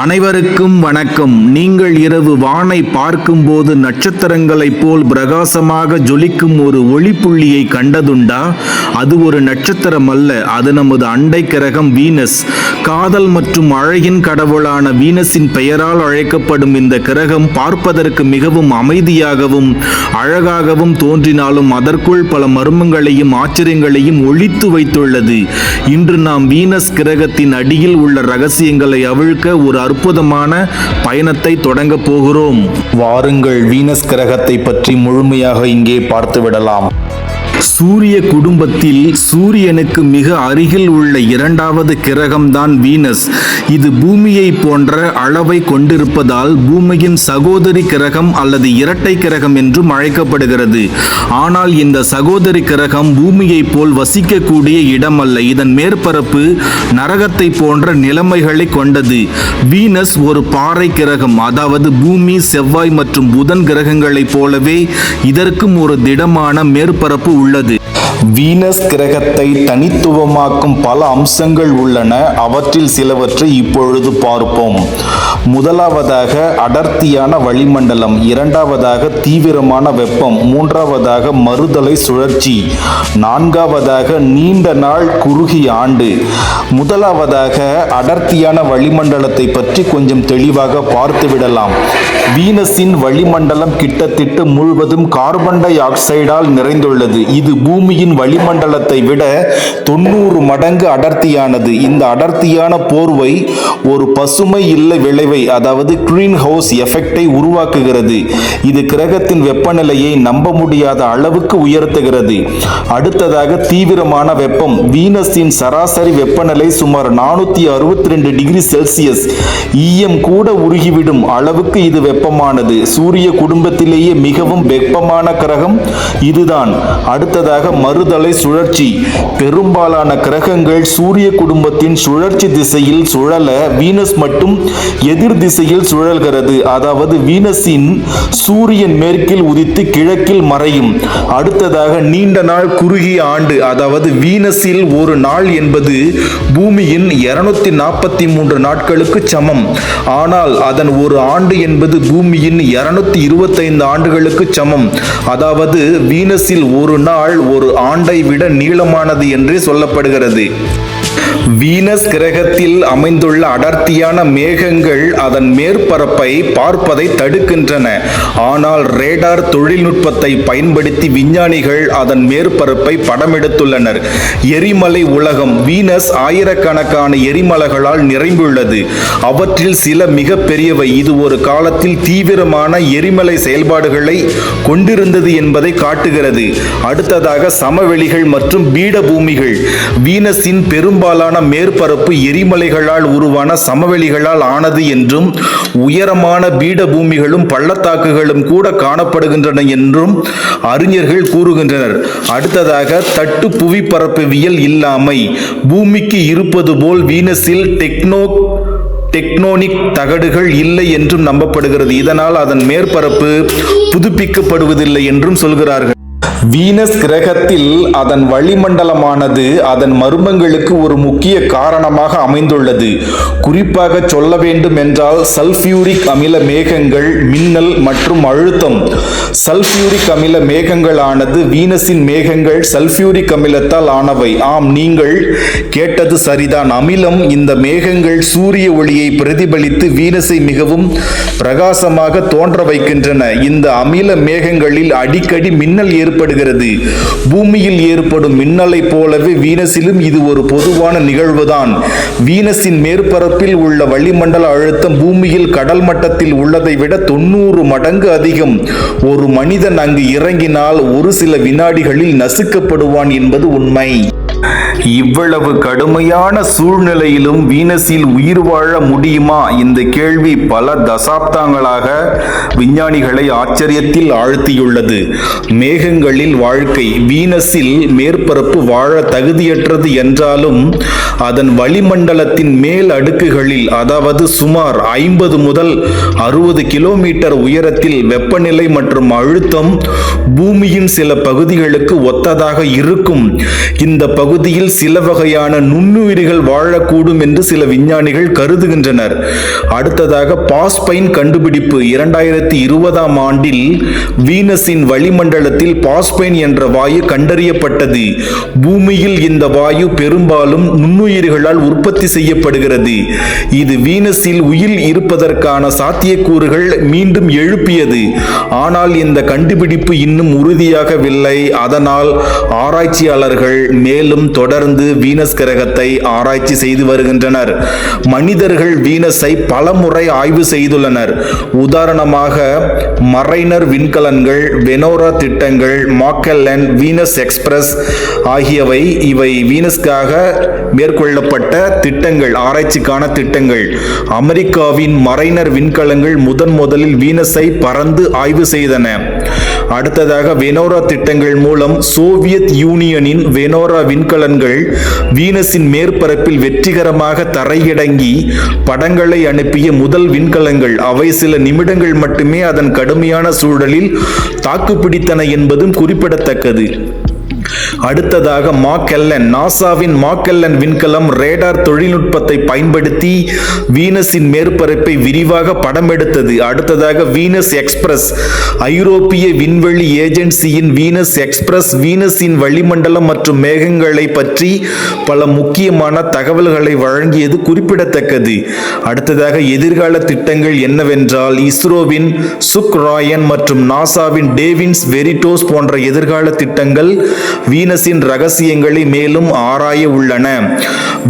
அனைவருக்கும் வணக்கம். நீங்கள் இரவு வானை பார்க்கும்போது நட்சத்திரங்களைப் போல் பிரகாசமாக ஜொலிக்கும் ஒரு ஒளிப்புள்ளியை கண்டதுண்டா? அது ஒரு நட்சத்திரம் அல்ல. அது நமது அண்டை கிரகம் வீனஸ். காதல் மற்றும் அழகின் கடவுளான வீனஸின் பெயரால் அழைக்கப்படும் இந்த கிரகம் பார்ப்பதற்கு மிகவும் அமைதியாகவும் அழகாகவும் தோன்றினாலும் அதற்குள் பல மர்மங்களையும் ஆச்சரியங்களையும் ஒழித்து வைத்துள்ளது. இன்று நாம் வீனஸ் கிரகத்தின் அடியில் உள்ள ரகசியங்களை அவிழ்க்க ஒரு அற்புதமான பயணத்தை தொடங்க போகிறோம். வாருங்கள் வீனஸ் கிரகத்தை பற்றி முழுமையாக இங்கே பார்த்து விடலாம் சூரிய குடும்பத்தில் சூரியனுக்கு மிக அருகில் உள்ள இரண்டாவது கிரகம்தான் வீனஸ். இது பூமியை போன்ற அளவை கொண்டிருப்பதால் பூமியின் சகோதரி கிரகம் அல்லது இரட்டை கிரகம் என்றும் அழைக்கப்படுகிறது. ஆனால் இந்த சகோதரி கிரகம் பூமியை போல் வசிக்கக்கூடிய இடம் அல்ல இதன் மேற்பரப்பு நரகத்தை போன்ற நிலைமைகளை கொண்டது. வீனஸ் ஒரு பாறை கிரகம். அதாவது பூமி செவ்வாய் மற்றும் புதன் கிரகங்களைப் போலவே இதற்கும் ஒரு திடமான மேற்பரப்பு உள்ளது. வீனஸ் கிரகத்தை தனித்துவமாக்கும் பல அம்சங்கள் உள்ளன. அவற்றில் சிலவற்றை இப்பொழுது பார்ப்போம். முதலாவதாக அடர்த்தியான வளிமண்டலம் இரண்டாவதாக தீவிரமான வெப்பம் மூன்றாவதாக மறுதலை சுழற்சி நான்காவதாக நீண்ட நாள் குறுகிய ஆண்டு. முதலாவதாக அடர்த்தியான வளிமண்டலத்தை பற்றி கொஞ்சம் தெளிவாக பார்த்துவிடலாம் வீனஸின் வளிமண்டலம் கிட்டத்தட்ட முழுவதும் கார்பன் டை ஆக்சைடால் நிறைந்துள்ளது. இது பூமியின் வளிமண்டலத்தை விட தொண்ணூறு மடங்கு அடர்த்தியானது. இந்த அடர்த்தியான போர்வை ஒரு பசுமை இல்லை விளைவை அதாவது கிரீன் ஹவுஸ் எஃபெக்டை உருவாக்குகிறது. இது கிரகத்தின் வெப்பநிலையை நம்ப முடியாத அளவுக்கு உயர்த்துகிறது. அடுத்ததாக தீவிரமான வெப்பம். வீனஸின் சராசரி வெப்பநிலை சுமார் நானூத்தி அறுபத்தி ரெண்டு டிகிரி செல்சியஸ். ஈயம் கூட உருகிவிடும் அளவுக்கு இது வெப்பமானது. சூரிய குடும்பத்திலேயே மிகவும் வெப்பமான கிரகம் இதுதான். அடுத்ததாக மறுதலை சுழற்சி. பெரும்பாலான கிரகங்கள் சூரிய குடும்பத்தின் சுழற்சி திசையில் சுழல வீனஸ் மட்டும் எதிர் திசையில் சுழல்கிறது. அதாவது வீனஸின் சூரியன் மேற்கில் உதித்து கிழக்கில் மறையும். அடுத்ததாக நீண்ட நாள் குறுகிய ஆண்டு அதாவது வீனஸில் ஒரு நாள் என்பது பூமியின் இருநூத்தி நாற்பத்தி மூன்று நாட்களுக்கு சமம். ஆனால் அதன் ஒரு ஆண்டு என்பது பூமியின் இருநூத்தி இருபத்தைந்து ஆண்டுகளுக்கு சமம். அதாவது வீனஸில் ஒரு நாள் ஒரு ஆண்டை விட நீளமானது என்று சொல்லப்படுகிறது. வீனஸ் கிரகத்தில் அமைந்துள்ள அடர்த்தியான மேகங்கள் அதன் மேற்பரப்பை பார்ப்பதை தடுக்கின்றன. ஆனால் ரேடார் தொழில்நுட்பத்தை பயன்படுத்தி விஞ்ஞானிகள் அதன் மேற்பரப்பை படமெடுத்துள்ளனர். எரிமலை உலகம் வீனஸ் ஆயிரக்கணக்கான எரிமலைகளால் நிறைந்துள்ளது. அவற்றில் சில மிக பெரியவை. இது ஒரு காலத்தில் தீவிரமான எரிமலை செயல்பாடுகளை கொண்டிருந்தது என்பதை காட்டுகிறது. அடுத்ததாக சமவெளிகள் மற்றும் பீடபூமிகள். வீனஸின் பெரும்பாலான மேற்பரப்பு எரிமலைகளால் உருவான சமவெளிகளால் ஆனது என்றும் உயரமான பீடபூமிகளும் பள்ளத்தாக்குகளும் கூட காணப்படுகின்றன என்றும் அறிஞர்கள் கூறுகின்றனர். அடுத்ததாக தட்டு புவிப்பரப்புவியல் இல்லாமை பூமிக்கு இருப்பது போல் வீனஸில் டெக்னோ டெக்னோனிக் தகடுகள் இல்லை என்றும் நம்பப்படுகிறது. இதனால் அதன் மேற்பரப்பு புதுப்பிக்கப்படுவதில்லை என்றும் சொல்கிறார்கள். வீனஸ் கிரகத்தில் அதன் வளிமண்டலமானது அதன் மர்மங்களுக்கு ஒரு முக்கிய காரணமாக அமைந்துள்ளது. குறிப்பாக சொல்ல வேண்டும் என்றால் சல்பியூரிக் அமில மேகங்கள் மின்னல் மற்றும் அழுத்தம். சல்பியூரிக் அமில மேகங்களானது வீனஸின் மேகங்கள் சல்பியூரிக் அமிலத்தால் ஆனவை. ஆம் நீங்கள் கேட்டது சரிதான். அமிலம் இந்த மேகங்கள் சூரிய ஒளியை பிரதிபலித்து வீனஸை மிகவும் பிரகாசமாக தோன்ற வைக்கின்றன இந்த அமில மேகங்களில் அடிக்கடி மின்னல் ஏற்படுகிறது. பூமியில் ஏற்படும் மின்னலை போலவே வீனஸிலும் இது ஒரு பொதுவான நிகழ்வுதான். வீனஸின் மேற்பரப்பில் உள்ள வளிமண்டல அழுத்தம் பூமியில் கடல் மட்டத்தில் உள்ளதை விட தொண்ணூறு மடங்கு அதிகம். ஒரு மனிதன் அங்கு இறங்கினால் ஒரு சில வினாடிகளில் நசுக்கப்படுவான் என்பது உண்மை. இவ்வளவு கடுமையான சூழ்நிலையிலும் வீனஸில் உயிர் வாழ முடியுமா? இந்த கேள்வி பல தசாப்தங்களாக விஞ்ஞானிகளை ஆச்சரியத்தில் ஆழ்த்தியுள்ளது. மேகங்களில் வாழ்க்கை வீனஸில் மேற்பரப்பு வாழ தகுதியற்றது என்றாலும் அதன் வளிமண்டலத்தின் மேல் அடுக்குகளில் அதாவது சுமார் ஐம்பது முதல் அறுபது கிலோமீட்டர் உயரத்தில் வெப்பநிலை மற்றும் அழுத்தம் பூமியின் சில பகுதிகளுக்கு ஒத்ததாக இருக்கும். இந்த பகுதியில் சில வகையான நுண்ணுயிரிகள் வாழக்கூடும் என்று சில விஞ்ஞானிகள் கருதுகின்றனர். அடுத்ததாக பாஸ்பைன் கண்டுபிடிப்பு. இரண்டாயிரத்தி இருபதாம் ஆண்டில் வீனஸின் வளிமண்டலத்தில் பாஸ்பைன் என்ற வாயு கண்டறியப்பட்டது. பூமியில் இந்த வாயு பெரும்பாலும் நுண்ணுயிர்களால் உற்பத்தி செய்யப்படுகிறது. இது வீனஸில் உயிர் இருப்பதற்கான சாத்தியக்கூறுகள் மீண்டும் எழுப்பியது. ஆனால் இந்த கண்டுபிடிப்பு இன்னும் உறுதியாகவில்லை. அதனால் ஆராய்ச்சியாளர்கள் மேலும் தொடர் தொடர்ந்து வீனஸ் கிரகத்தை ஆராய்ச்சி செய்து வருகின்றனர். மனிதர்கள் வீனஸை பலமுறை ஆய்வு செய்துள்ளனர். உதாரணமாக மரைனர் விண்கலன்கள் வெனோரா திட்டங்கள் மாக்கல்லன் வீனஸ் எக்ஸ்பிரஸ் ஆகியவை இவை வீனஸ்க்காக மேற்கொள்ளப்பட்ட திட்டங்கள் ஆராய்ச்சிக்கான திட்டங்கள். அமெரிக்காவின் மரைனர் விண்கலங்கள் முதன் முதலில் வீனஸை பறந்து ஆய்வு செய்தன. அடுத்ததாக வெனோரா திட்டங்கள் மூலம் சோவியத் யூனியனின் வெனோரா விண்கலன்கள் வீனஸின் மேற்பரப்பில் வெற்றிகரமாக தரையிடங்கி படங்களை அனுப்பிய முதல் விண்கலங்கள் அவை சில நிமிடங்கள் மட்டுமே அதன் கடுமையான சூழலில் தாக்குப்பிடித்தன என்பதும் குறிப்பிடத்தக்கது. அடுத்ததாக மாக்கெல்லன். நாசாவின் மாக்கெல்லன் விண்கலம் ரேடார் தொழில்நுட்பத்தை பயன்படுத்தி வீனஸின் மேற்பரப்பை விரிவாக படம் எடுத்தது. அடுத்ததாக வீனஸ் எக்ஸ்பிரஸ். ஐரோப்பிய விண்வெளி ஏஜென்சியின் வீனஸ் எக்ஸ்பிரஸ் வீனஸின் வளிமண்டலம் மற்றும் மேகங்களை பற்றி பல முக்கியமான தகவல்களை வழங்கியது குறிப்பிடத்தக்கது. அடுத்ததாக எதிர்கால திட்டங்கள் என்னவென்றால் இஸ்ரோவின் சுக் ராயன் மற்றும் நாசாவின் டேவின்ஸ் வெரிட்டோஸ் போன்ற எதிர்கால திட்டங்கள் வீ வீனஸின் ரகசியங்களை மேலும் ஆராய உள்ளன.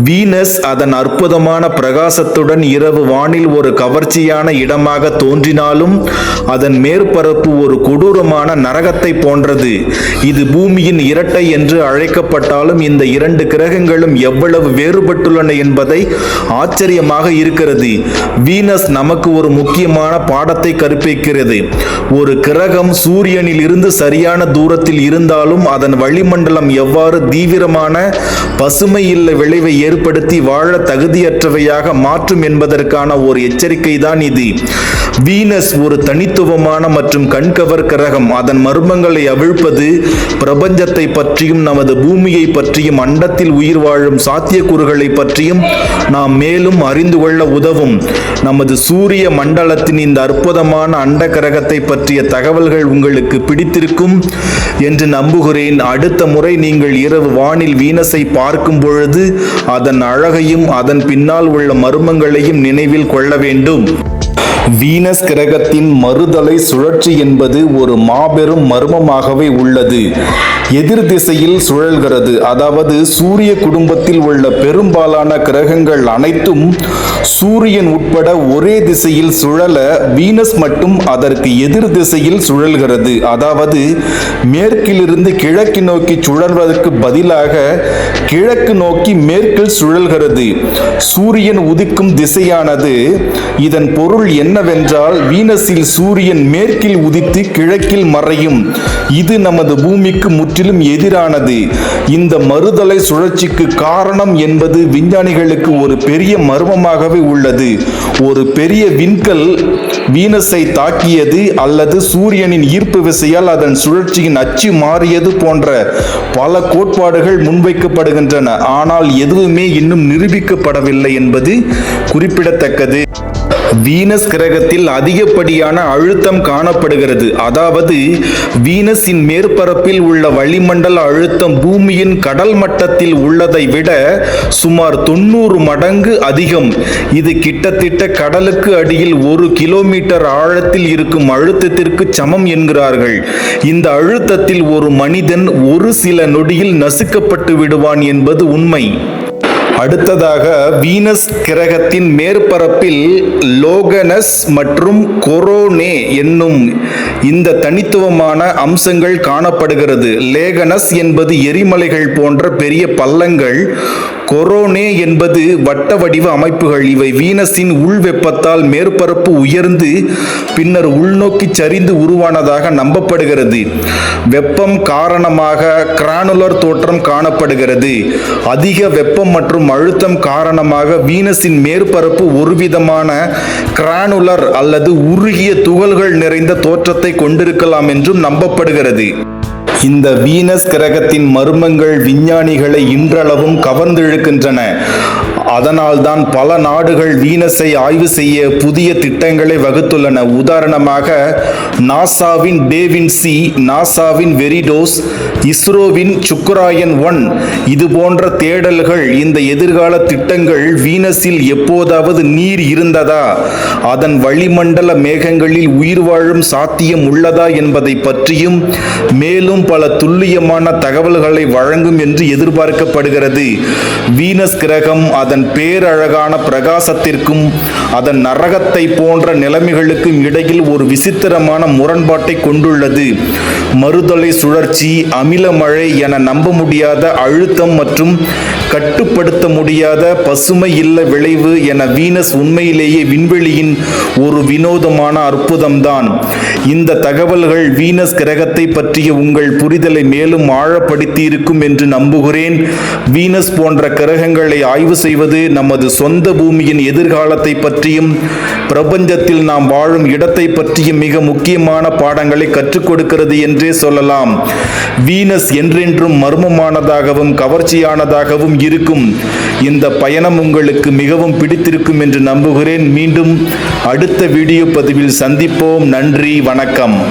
வீனஸ் அதன் அற்புதமான பிரகாசத்துடன் இரவு வானில் ஒரு கவர்ச்சியான இடமாக தோன்றினாலும் அதன் மேற்பரப்பு ஒரு கொடூரமான நரகத்தை போன்றது. இது பூமியின் இரட்டை என்று அழைக்கப்பட்டாலும் இந்த இரண்டு கிரகங்களும் எவ்வளவு வேறுபட்டுள்ளன என்பதை ஆச்சரியமாக இருக்கிறது. வீனஸ் நமக்கு ஒரு முக்கியமான பாடத்தை கற்பிக்கிறது. ஒரு கிரகம் சூரியனில் இருந்து சரியான தூரத்தில் இருந்தாலும் அதன் வளிமண்டலம் எவ்வாறு தீவிரமான பசுமை இல்ல விளைவை ஏற்படுத்தி வாழ தகுதியற்றவையாக மாற்றும் என்பதற்கான ஒரு எச்சரிக்கை தான் இது. வீனஸ் ஒரு தனித்துவமான மற்றும் கண்கவர் கிரகம். அதன் மர்மங்களை அவிழ்ப்பது பிரபஞ்சத்தை பற்றியும் நமது பூமியை பற்றியும் அண்டத்தில் உயிர் வாழும் சாத்தியக்கூறுகளை பற்றியும் நாம் மேலும் அறிந்து கொள்ள உதவும். நமது சூரிய மண்டலத்தின் இந்த அற்புதமான அண்ட கிரகத்தை பற்றிய தகவல்கள் உங்களுக்கு பிடித்திருக்கும் என்று நம்புகிறேன். அடுத்த முறை நீங்கள் இரவு வானில் வீனஸை பார்க்கும் பொழுது அதன் அழகையும் அதன் பின்னால் உள்ள மர்மங்களையும் நினைவில் கொள்ள வேண்டும். வீனஸ் கிரகத்தின் மறுதலை சுழற்சி என்பது ஒரு மாபெரும் மர்மமாகவே உள்ளது. எதிர் திசையில் சுழல்கிறது. அதாவது சூரிய குடும்பத்தில் உள்ள பெரும்பாலான கிரகங்கள் அனைத்தும் சூரியன் உட்பட ஒரே திசையில் சுழல வீனஸ் மட்டும் அதற்கு எதிர் திசையில் சுழல்கிறது. அதாவது மேற்கிலிருந்து கிழக்கு நோக்கி சுழல்வதற்கு பதிலாக கிழக்கு நோக்கி மேற்கில் சுழல்கிறது. சூரியன் உதிக்கும் திசையானது இதன் பொருள் என்னவென்றால் வீனஸில் சூரியன் மேற்கில் உதித்து கிழக்கில் மறையும். இது நமது பூமிக்கு முற்றிலும் எதிரானது. இந்த மறுதலை சுழற்சிக்கு காரணம் என்பது விஞ்ஞானிகளுக்கு ஒரு பெரிய மர்மமாகவே உள்ளது. ஒரு பெரிய விண்கல் வீனஸை தாக்கியது அல்லது சூரியனின் ஈர்ப்பு விசையால் அதன் சுழற்சியின் அச்சு மாறியது போன்ற பல கோட்பாடுகள் முன்வைக்கப்படுகின்றன. ஆனால் எதுவுமே இன்னும் நிரூபிக்கப்படவில்லை என்பது குறிப்பிடத்தக்கது. வீனஸ் கிரகத்தில் அதிகப்படியான அழுத்தம் காணப்படுகிறது. அதாவது வீனஸின் மேற்பரப்பில் உள்ள வளிமண்டல அழுத்தம் பூமியின் கடல் மட்டத்தில் உள்ளதை விட சுமார் தொண்ணூறு மடங்கு அதிகம். இது கிட்டத்தட்ட கடலுக்கு அடியில் ஒரு கிலோமீட்டர் ஆழத்தில் இருக்கும் அழுத்தத்திற்கு சமம் என்கிறார்கள். இந்த அழுத்தத்தில் ஒரு மனிதன் ஒரு சில நொடியில் நசுக்கப்பட்டு விடுவான் என்பது உண்மை. அடுத்ததாக வீனஸ் கிரகத்தின் மேற்பரப்பில் லோகனஸ் மற்றும் கொரோனே என்னும் இந்த தனித்துவமான அம்சங்கள் காணப்படுகிறது. லேகனஸ் என்பது எரிமலைகள் போன்ற பெரிய பள்ளங்கள் கொரோனே என்பது வட்ட வடிவ அமைப்புகள். இவை வீனஸின் உள் வெப்பத்தால் மேற்பரப்பு உயர்ந்து பின்னர் உள்நோக்கி சரிந்து உருவானதாக நம்பப்படுகிறது. வெப்பம் காரணமாக கிரானுலர் தோற்றம் காணப்படுகிறது. அதிக வெப்பம் மற்றும் அழுத்தம் காரணமாக வீனஸின் மேற்பரப்பு ஒருவிதமான கிரானுலர் அல்லது உருகிய துகள்கள் நிறைந்த தோற்றத்தை கொண்டிருக்கலாம் என்றும் நம்பப்படுகிறது. இந்த வீனஸ் கிரகத்தின் மர்மங்கள் விஞ்ஞானிகளை இன்றளவும் கவர்ந்திழுக்கின்றன. அதனால்தான் பல நாடுகள் வீனஸை ஆய்வு செய்ய புதிய திட்டங்களை வகுத்துள்ளன. உதாரணமாக நாசாவின் டேவின் சி நாசாவின் வெரிடோஸ் இஸ்ரோவின் சுக்கராயன் ஒன். இது போன்ற தேடல்கள் இந்த எதிர்கால திட்டங்கள் வீனஸில் எப்போதாவது நீர் இருந்ததா? அதன் வளிமண்டல மேகங்களில் உயிர் வாழும் சாத்தியம் உள்ளதா என்பதை பற்றியும் மேலும் பல துல்லியமான தகவல்களை வழங்கும் என்று எதிர்பார்க்கப்படுகிறது. வீனஸ் கிரகம் அதன் பேரழகான பிரகாசத்திற்கும் அதன் நரகத்தை போன்ற நிலைமைகளுக்கும் இடையில் ஒரு விசித்திரமான முரண்பாட்டை கொண்டுள்ளது. மறுதலை சுழற்சி அமில மழை என நம்ப முடியாத அழுத்தம் மற்றும் கட்டுப்படுத்த முடியாத பசுமை இல்ல விளைவு என வீனஸ் உண்மையிலேயே விண்வெளியின் ஒரு வினோதமான அற்புதம்தான். இந்த தகவல்கள் வீனஸ் கிரகத்தை பற்றிய உங்கள் புரிதலை மேலும் ஆழப்படுத்தி இருக்கும் என்று நம்புகிறேன். வீனஸ் போன்ற கிரகங்களை ஆய்வு செய்வது நமது சொந்த பூமியின் எதிர்காலத்தை பற்றியும் பிரபஞ்சத்தில் நாம் வாழும் இடத்தை பற்றியும் மிக முக்கியமான பாடங்களை கற்றுக் கொடுக்கிறது என்றே சொல்லலாம். வீனஸ் என்றென்றும் மர்மமானதாகவும் கவர்ச்சியானதாகவும் இருக்கும். இந்த பயணம் உங்களுக்கு மிகவும் பிடித்திருக்கும் என்று நம்புகிறேன். மீண்டும் அடுத்த வீடியோ பதிவில் சந்திப்போம். நன்றி வணக்கம்.